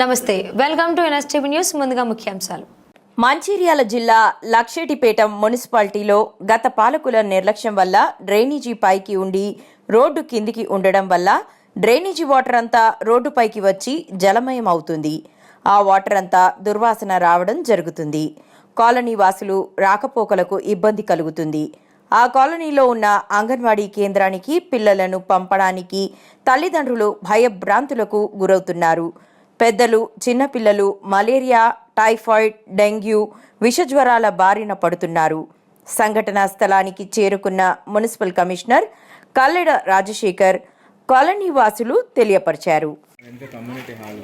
నమస్తే welcome to NSTV news ముందుగా ముఖ్యాంశాలు. మంచిర్యాల జిల్లా లక్షేటిపేట మున్సిపాలిటీలో గత పాలకుల నిర్లక్ష్యం వల్ల డ్రైనేజీ పైకి ఉండి రోడ్డు కిందికి ఉండడం వల్ల డ్రైనేజీ వాటర్ అంతా రోడ్డుపైకి వచ్చి జలమయం అవుతుంది. ఆ వాటర్ అంతా దుర్వాసన రావడం జరుగుతుంది. కాలనీ వాసులు రాకపోకలకు ఇబ్బంది కలుగుతుంది. ఆ కాలనీలో ఉన్న అంగన్వాడీ కేంద్రానికి పిల్లలను పంపడానికి తల్లిదండ్రులు భయభ్రాంతులకు గురవుతున్నారు. పెద్దలు చిన్నపిల్లలు మలేరియా టైఫాయిడ్ డెంగ్యూ విషజ్వరాల బారిన పడుతున్నారు. సంఘటనా స్థలానికి చేరుకున్న municipal commissioner Kalleda Rajasekhar colony వాసులు తెలియపరిచారు. వెనక కమ్యూనిటీ హాల్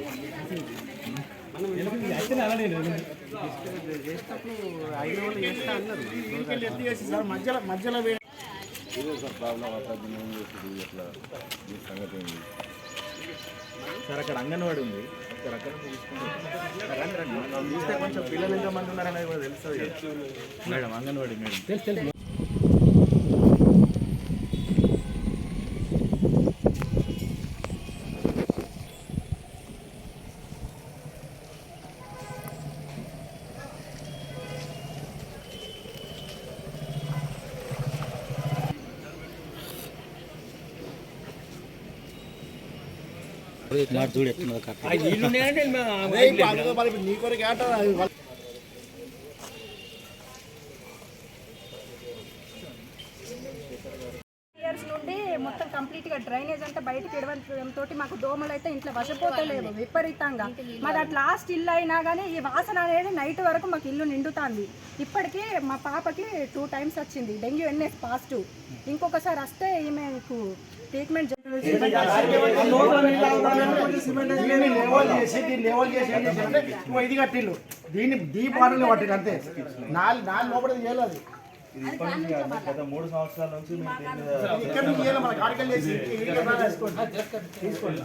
సార్ అక్కడ అంగన్వాడి ఉంది. సార్ అక్కడ నుంచి తీసుకుంటాం రండి రండి. మనం చూస్తే కొంచెం పిల్లలు ఎంతమంది ఉన్నారనేది కూడా తెలుస్తుంది మేడం అంగన్వాడి మేడం. తెలుసు తెలుసు ఇయర్స్ నుండి మొత్తం కంప్లీట్గా డ్రైనేజ్ అంతా బయటకి తోటి మాకు దోమలు అయితే ఇంట్లో వసపోతలేదు విపరీతంగా. మాది అట్లా లాస్ట్ ఇల్లు అయినా కానీ ఈ వాసన అనేది నైట్ వరకు మాకు ఇల్లు నిండుతుంది. ఇప్పటికీ మా పాపకి టూ టైమ్స్ వచ్చింది. డెంగ్యూ ఎన్ఎస్ పాజిటివ్ ఇంకొకసారి వస్తే ఈమెకు ట్రీట్మెంట్ దీన్ని ఇది కట్టిల్లు. దీన్ని పట్టిండు అంతే. నాలుగు నాలుగు లోపల చేయలేదు ఇది ఇప్పటి నుంచి కాదు గత మూడు సంవత్సరాల నుంచి దీని మీద ఇక్కడ చేసి వేసుకోండి తీసుకోండి.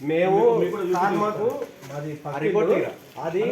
మేము మాకు అది